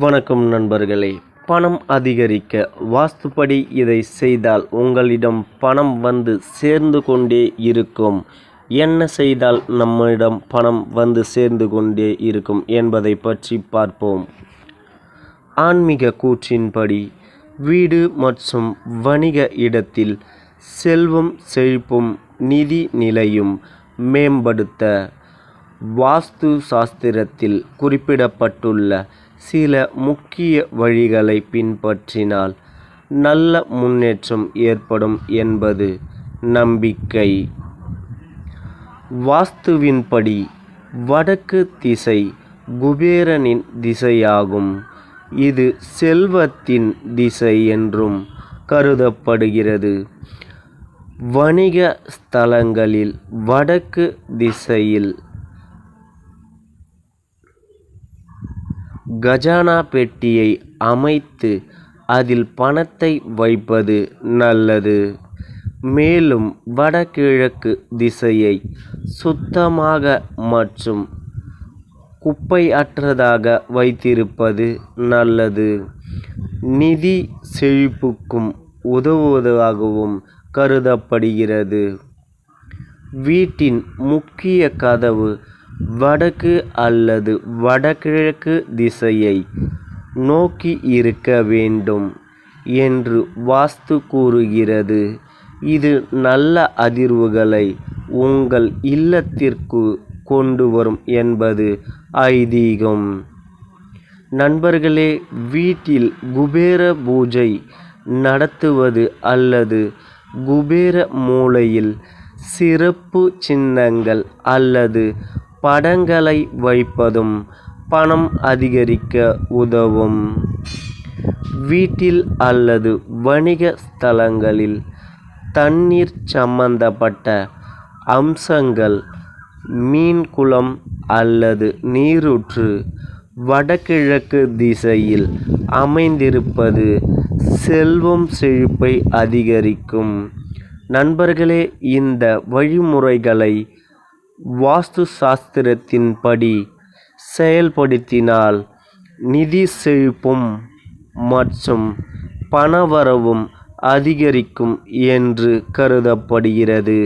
வணக்கம் நண்பர்களே. பணம் அதிகரிக்க வாஸ்துப்படி இதை செய்தால் உங்களிடம் பணம் வந்து சேர்ந்து கொண்டே இருக்கும். என்ன செய்தால் நம்மிடம் பணம் வந்து சேர்ந்து கொண்டே இருக்கும் என்பதை பற்றி பார்ப்போம். ஆன்மீக கூற்றின்படி வீடு மற்றும் வணிக இடத்தில் செல்வம் செழிப்பும் நிதி நிலையும் மேம்படுத்த வாஸ்து சாஸ்திரத்தில் குறிப்பிடப்பட்டுள்ள சில முக்கிய வழிகளை பின்பற்றினால் நல்ல முன்னேற்றம் ஏற்படும் என்பது நம்பிக்கை. வாஸ்துவின்படி வடக்கு திசை குபேரனின் திசையாகும். இது செல்வத்தின் திசை என்றும் கருதப்படுகிறது. வணிக ஸ்தலங்களில் வடக்கு திசையில் கஜானா பெட்டியை அமைத்து அதில் பணத்தை வைப்பது நல்லது. மேலும் வடகிழக்கு திசையை சுத்தமாக மற்றும் குப்பையற்றதாக வைத்திருப்பது நல்லது. நிதி செழிப்புக்கும் உதவுவதாகவும் கருதப்படுகிறது. வீட்டின் முக்கிய கதவு வடக்கு அல்லது வடகிழக்கு திசையை நோக்கி இருக்க வேண்டும் என்று வாஸ்து கூறுகிறது. இது நல்ல அதிர்வுகளை உங்கள் இல்லத்திற்கு கொண்டு வரும் என்பது ஐதீகம். நண்பர்களே வீட்டில் குபேர பூஜை நடத்துவது அல்லது குபேர மூலையில் சிறப்பு சின்னங்கள் அல்லது படங்களை வைப்பதும் பணம் அதிகரிக்க உதவும். வீட்டில் அல்லது வணிக ஸ்தலங்களில் தண்ணீர் சம்பந்தப்பட்ட அம்சங்கள் மீன் குளம் அல்லது நீரூற்று வடகிழக்கு திசையில் அமைந்திருப்பது செல்வம் செழிப்பை அதிகரிக்கும். நண்பர்களே இந்த வழிமுறைகளை வாஸ்து சாஸ்திரத்தின்படி செயல்படுத்தினால் நிதி செழிப்பும் மற்றும் பணவரவும் அதிகரிக்கும் என்று கருதப்படுகிறது.